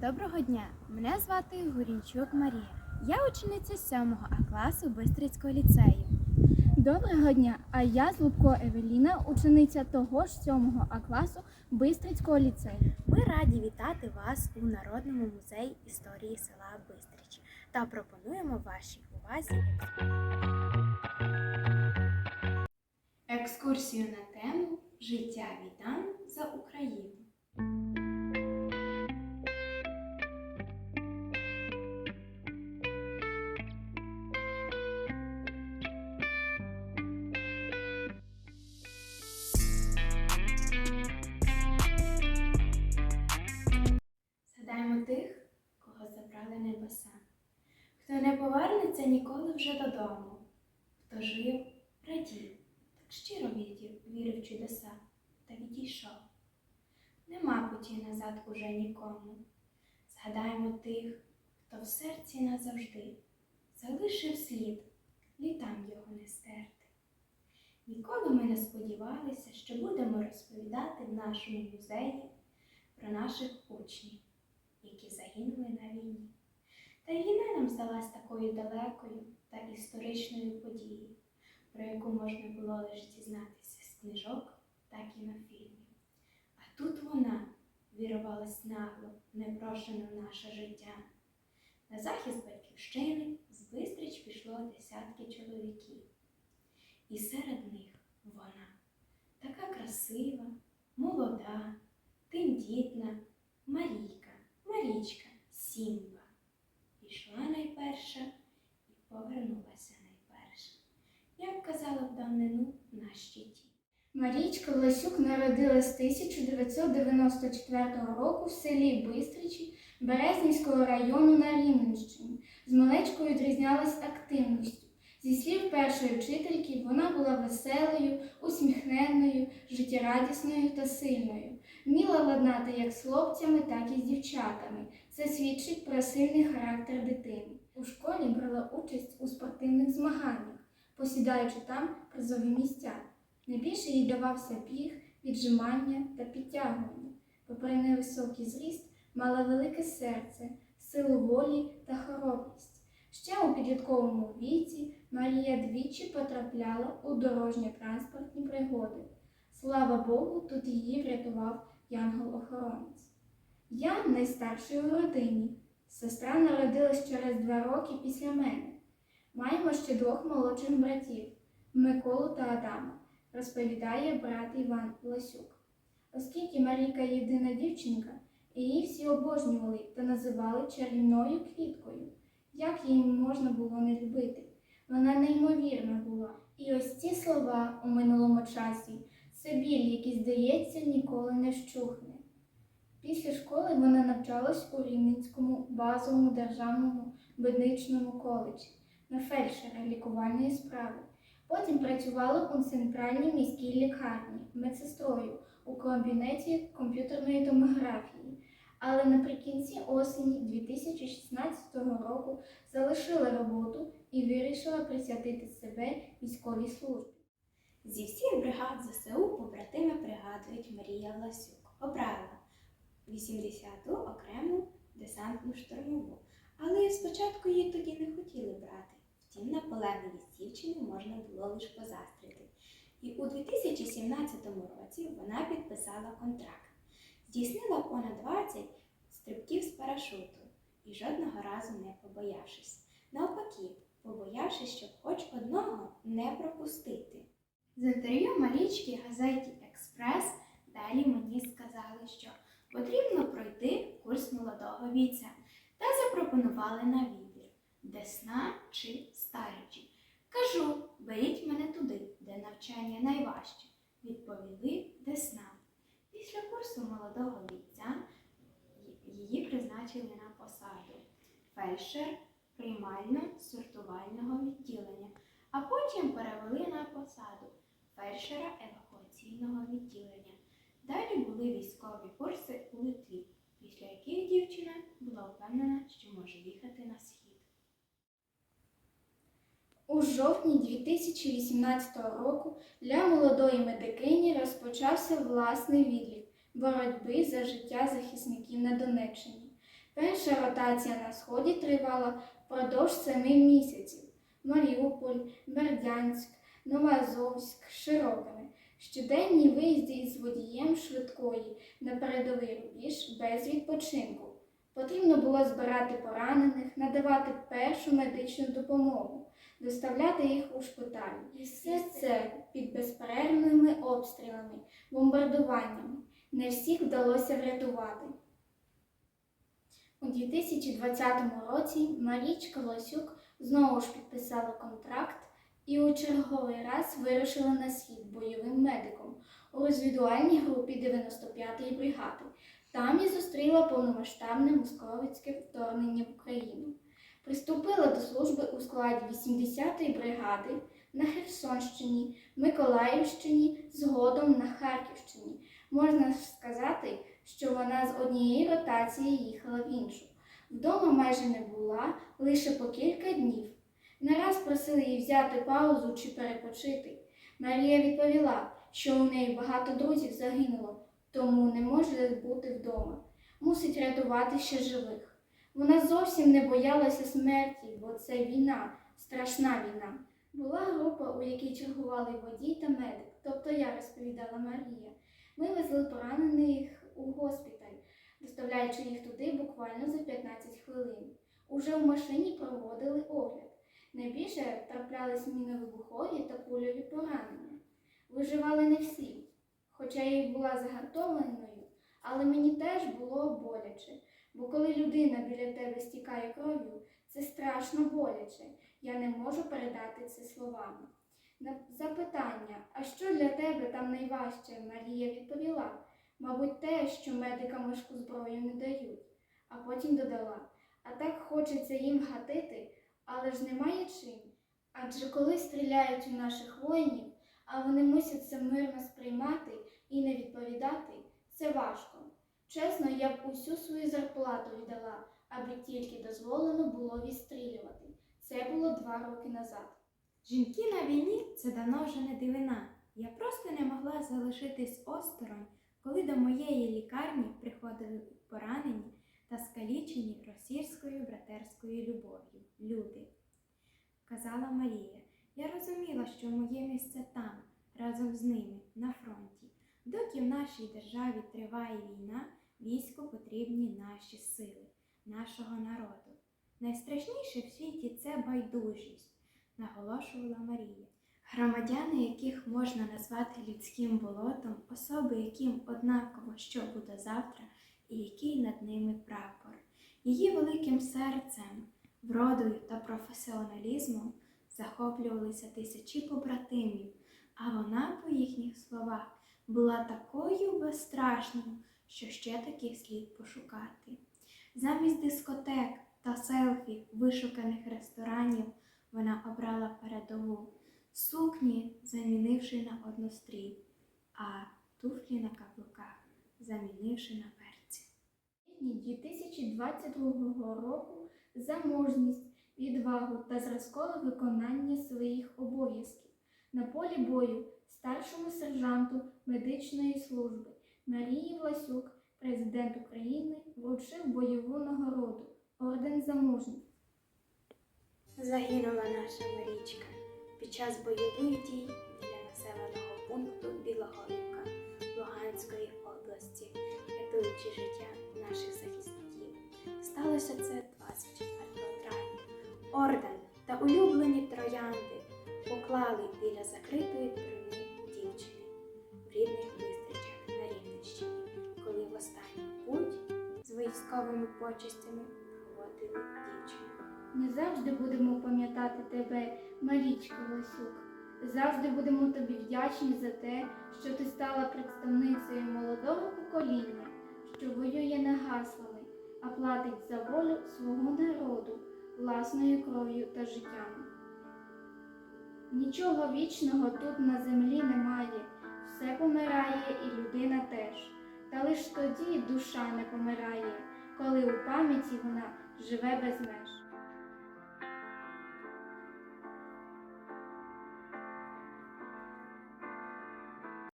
Доброго дня! Мене звати Горінчук Марія. Я учениця 7 А класу Бистрицького ліцею. Доброго дня! А я Злубко Евеліна, учениця того ж 7 А класу Бистрицького ліцею. Ми раді вітати вас у Народному музеї історії села Бистрич та пропонуємо вашій увазі екскурсію на тему Життя вітан за Україну. Повернеться ніколи вже додому, хто жив, радів, так щиро вірив, вірив чудеса та відійшов. Нема путі назад уже нікому. Згадаємо тих, хто в серці назавжди залишив слід, літам його не стерти. Ніколи ми не сподівалися, що будемо розповідати в нашому музеї про наших учнів, які загинули на війні. Та й війна нам здалась такою далекою та історичною подією, про яку можна було лише дізнатися з книжок та кінофільмів. А тут вона вірвалась нагло, непрошено в наше життя. На захист батьківщини з Бистрич пішло десятки чоловіків. І серед них вона така красива, молода, тендітна Марійка, Марічка, Сімба. Пішла найперша і повернулася найперша, як казала в давнину на щиті. Марічка Власюк народилась 1994 року в селі Бистричі Березнівського району на Рівненщині. З малечкою відрізнялась активністю. Зі слів першої вчительки, вона була веселою, усміхненною, життєрадісною та сильною. Вміла ладнати як з хлопцями, так і з дівчатами. Це свідчить про сильний характер дитини. У школі брала участь у спортивних змаганнях, посідаючи там призові місця. Найбільше їй давався біг, віджимання та підтягування. Попри невисокий зріст, мала велике серце, силу волі та хоробрість. Ще у підлітковому віці Марія двічі потрапляла у дорожньо-транспортні пригоди. Слава Богу, тут її врятував янгол-охоронець. Я найстарший у родині. Сестра народилась через два роки після мене. Маємо ще двох молодших братів Миколу та Адама, розповідає брат Іван Ласюк. Оскільки Марійка єдина дівчинка, її всі обожнювали та називали чарівною квіткою. Як її можна було не любити? Вона неймовірна була. І ось ці слова у минулому часі біль, який, здається, ніколи не вщухне. Після школи вона навчалась у Рівненському базовому державному медичному коледжі на фельдшера лікувальної справи. Потім працювала у центральній міській лікарні медсестрою у кабінеті комп'ютерної томографії. Але наприкінці осені 2016 року залишила роботу і вирішила присвятити себе військовій службі. Зі всіх бригад ЗСУ побратими пригадують Марія Ласюк. Обрала 80-ту окрему десантну штурмову. Але спочатку її тоді не хотіли брати. Втім, наполегливість дівчини можна було лише позастрити. І у 2017 році вона підписала контракт. Здійснила понад 20 стрибків з парашуту і жодного разу не побоявшись. Навпаки, побоявшись, щоб хоч одного не пропустити. З інтерв'ю Марічки газеті Експрес далі мені сказали, що потрібно пройти курс молодого війця та запропонували на вибір Десна чи Старичі. Кажу, беріть мене туди, де навчання найважче. Відповіли Десна. Після курсу молодого війця її призначили на посаду фельдшер приймально-сортувального відділення, а потім перевели на посаду фельдшера евакуаційного відділення. Далі були військові курси у Литві, після яких дівчина була впевнена, що може їхати на схід. У жовтні 2018 року для молодої медикині розпочався власний відлік боротьби за життя захисників на Донеччині. Перша ротація на сході тривала впродовж семи місяців. Маріуполь, Бердянськ, Новоазовськ, Широкине. Щоденні виїзди із водієм швидкої на передовий рубіж без відпочинку. Потрібно було збирати поранених, надавати першу медичну допомогу, доставляти їх у шпиталь. І все це під безперервними обстрілами, бомбардуваннями. Не всіх вдалося врятувати. У 2020 році Марічка Лосюк знову ж підписала контракт і у черговий раз вирушила на схід бойовим медиком у розвідувальній групі 95-ї бригади. Там і зустріла повномасштабне московицьке вторгнення в Україну. Приступила до служби у складі 80-ї бригади на Херсонщині, Миколаївщині, згодом на Харківщині. Можна сказати, що вона з однієї ротації їхала в іншу. Вдома майже не була, лише по кілька днів. Не раз просили її взяти паузу чи перепочити. Марія відповіла, що у неї багато друзів загинуло, тому не може бути вдома. Мусить рятувати ще живих. Вона зовсім не боялася смерті, бо це війна, страшна війна. Була група, у якій чергували водій та медик, тобто я розповідала Марія. Ми везли поранених у госпіталь, доставляючи їх туди буквально за 15 хвилин. Уже в машині проводили огляд. Найбільше траплялись міновибухові та кульові поранення. Виживали не всі, хоча я й була загартованою, але мені теж було боляче, бо коли людина біля тебе стікає кров'ю, це страшно боляче. Я не можу передати це словами. На запитання, а що для тебе там найважче, Марія відповіла, мабуть, те, що медикам важку зброю не дають, а потім додала, а так хочеться їм гатити, але ж немає чим. Адже коли стріляють у наших воїнів, а вони мусять це мирно сприймати і не відповідати, це важко. Чесно, я б усю свою зарплату віддала, аби тільки дозволено було відстрілювати. Це було два роки назад. Жінки на війні це давно вже не дивина. Я просто не могла залишитись осторонь, коли до моєї лікарні приходили поранені та скалічені російською братерською любов'ю люди. Казала Марія, я розуміла, що моє місце там, разом з ними, на фронті. Доки в нашій державі триває війна, війську потрібні наші сили, нашого народу. Найстрашніше в світі це байдужість наголошувала Марія. Громадяни, яких можна назвати людським болотом, особи, яким однаково, що буде завтра, і який над ними прапор. Її великим серцем, вродою та професіоналізмом захоплювалися тисячі побратимів, а вона, по їхніх словах, була такою безстрашною, що ще таких слід пошукати. Замість дискотек та селфі вишуканих ресторанів вона обрала передову сукні, замінивши на однострій, а туфлі на каблуках, замінивши на. Квітні 2022 року за мужність, відвагу та зразкове виконання своїх обов'язків на полі бою старшому сержанту медичної служби Марії Власюк президент України вручив бойову нагороду Орден за мужність. Загинула наша Марічка під час бойових дій біля населеного пункту Білогорівка Луганської області, рятуючи життя наших захисників. Сталося це 24 травня. Орден та улюблені троянди поклали біля закритої труни дівчини в рідних вистрічах на Рівненщині, коли в останній путь з військовими почестями проводили дівчину. Ми завжди будемо пам'ятати тебе, Марічка Лосюк. Завжди будемо тобі вдячні за те, що ти стала представницею молодого покоління, що воює не гаслами, а платить за волю свого народу власною кров'ю та життям. Нічого вічного тут на землі немає, все помирає і людина теж. Та лиш тоді душа не помирає, коли у пам'яті вона живе без меж.